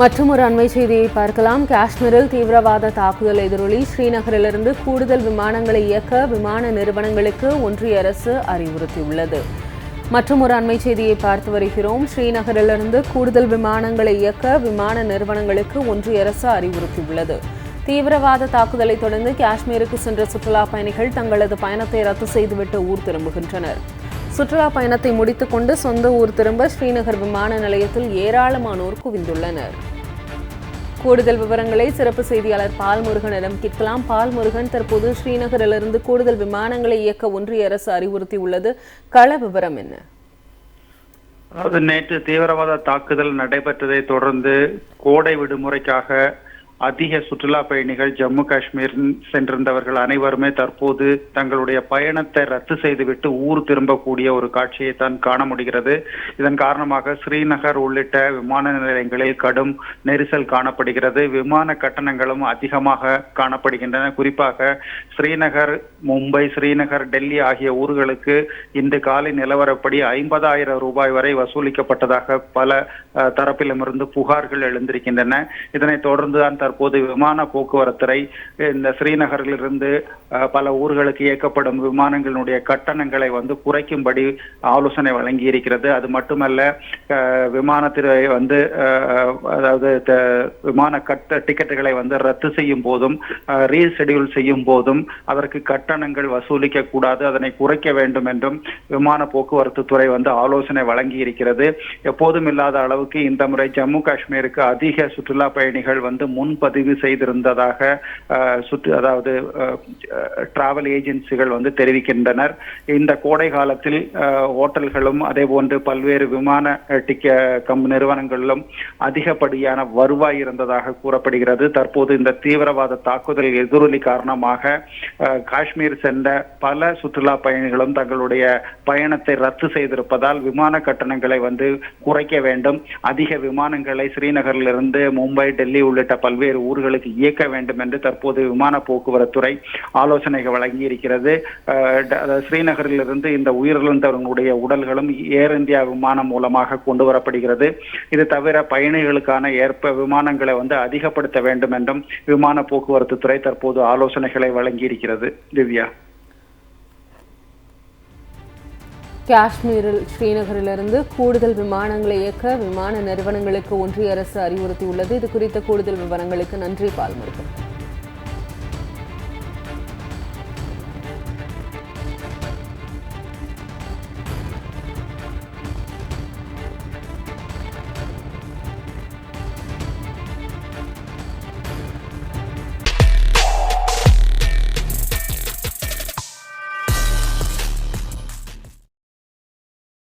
மற்றும் ஒரு அண்மை செய்தியை பார்க்கலாம். காஷ்மீரில் தீவிரவாத தாக்குதல் எதிரொலி. ஸ்ரீநகரிலிருந்து கூடுதல் விமானங்களை இயக்க விமான நிறுவனங்களுக்கு ஒன்றிய அரசு அறிவுறுத்தியுள்ளது. மற்றும் ஒரு அண்மை செய்தியை பார்த்து வருகிறோம். ஸ்ரீநகரிலிருந்து கூடுதல் விமானங்களை இயக்க விமான நிறுவனங்களுக்கு ஒன்றிய அரசு அறிவுறுத்தியுள்ளது. தீவிரவாத தாக்குதலை தொடர்ந்து காஷ்மீருக்கு சென்ற சுற்றுலா பயணிகள் தங்களது பயணத்தை ரத்து செய்துவிட்டு ஊர் திரும்புகின்றனர். சுற்றுலா பயணத்தை முடித்துக்கொண்டு சொந்த ஊர் திரும்ப ஸ்ரீநகர் விமான நிலையத்தில் ஏராளமானோர் குவிந்துள்ளனர். கூடுதல் விவரங்களை சிறப்பு செய்தியாளர் பால் முருகனிடம் கேட்கலாம். பால் முருகன் தற்போது ஸ்ரீநகரிலிருந்து கூடுதல் விமானங்களை இயக்க ஒன்றிய அரசு அறிவுறுத்தியுள்ளது. கள விவரம் என்ன? அதாவது நேற்று தீவிரவாத தாக்குதல் நடைபெற்றதை தொடர்ந்து கோடை விடுமுறைக்காக அதிக சுற்றுலா பயணிகள் ஜம்மு காஷ்மீர் சென்றிருந்தவர்கள் அனைவருமே தற்போது தங்களுடைய பயணத்தை ரத்து செய்துவிட்டு ஊர் திரும்பக்கூடிய ஒரு காட்சியை தான் காண முடிகிறது. இதன் காரணமாக ஸ்ரீநகர் உள்ளிட்ட விமான நிலையங்களில் கடும் நெரிசல் காணப்படுகிறது. விமான கட்டணங்களும் அதிகமாக காணப்படுகின்றன. குறிப்பாக ஸ்ரீநகர் மும்பை ஸ்ரீநகர் டெல்லி ஆகிய ஊர்களுக்கு இன்று காலை நிலவரப்படி ஐம்பதாயிரம் ரூபாய் வரை வசூலிக்கப்பட்டதாக பல தரப்பிலுமிருந்து புகார்கள் எழுந்திருக்கின்றன. இதனைத் தொடர்ந்துதான் தற்போது விமான போக்குவரத்துறை இந்த ஸ்ரீநகரிலிருந்து பல ஊர்களுக்கு இயக்கப்படும் விமானங்களுடைய கட்டணங்களை வந்து குறைக்கும்படி ஆலோசனை வழங்கி இருக்கிறது அது மட்டுமல்ல விமானத்துறை வந்து அதாவது விமான கட்ட டிக்கெட்டுகளை வந்து ரத்து செய்யும் போதும் ரீஷெடியூல் செய்யும் போதும் அதற்கு கட்டணங்கள் வசூலிக்க கூடாது அதனை குறைக்க வேண்டும் என்றும் விமான போக்குவரத்து துறை வந்து ஆலோசனை வழங்கி இருக்கிறது எப்போதும் இல்லாத அளவுக்கு இந்த முறை ஜம்மு காஷ்மீருக்கு அதிக சுற்றுலா பயணிகள் வந்து முன் முன்பதிவு செய்திருந்ததாக சுற்று அதாவது டிராவல் ஏஜென்சிகள் வந்து தெரிவிக்கின்றனர். இந்த கோடை காலத்தில் ஹோட்டல்களும் அதே போன்று பல்வேறு விமான டிக்க கம் நிறுவனங்களிலும் அதிகப்படியான வருவாய் இருந்ததாக கூறப்படுகிறது. தற்போது இந்த தீவிரவாத தாக்குதல் எதிரொலி காரணமாக காஷ்மீர் சென்ற பல சுற்றுலா பயணிகளும் தங்களுடைய பயணத்தை ரத்து செய்திருப்பதால் விமான கட்டணங்களை வந்து குறைக்க வேண்டும். அதிக விமானங்களை ஸ்ரீநகரிலிருந்து மும்பை டெல்லி உள்ளிட்ட பல்வேறு ஊர்களுக்கு இயக்க வேண்டும் என்று தற்போது விமான போக்குவரத்துறை ஆலோசனைகள் வழங்கி இருக்கிறது ஸ்ரீநகரிலிருந்து இந்த உயிரிழந்தவர்களுடைய உடல்களும் ஏர் இந்தியா விமானம் மூலமாக கொண்டு வரப்படுகிறது. இது தவிர பயணிகளுக்கான ஏற்ப விமானங்களை வந்து அதிகப்படுத்த வேண்டும் என்றும் விமான போக்குவரத்து துறை தற்போது ஆலோசனைகளை வழங்கி இருக்கிறது திவ்யா. காஷ்மீரில் ஸ்ரீநகரிலிருந்து கூடுதல் விமானங்களை இயக்க விமான நிறுவனங்களுக்கு ஒன்றிய அரசு அறிவுறுத்தியுள்ளது. இது குறித்த கூடுதல் விவரங்களுக்கு நன்றி பால்முருகன்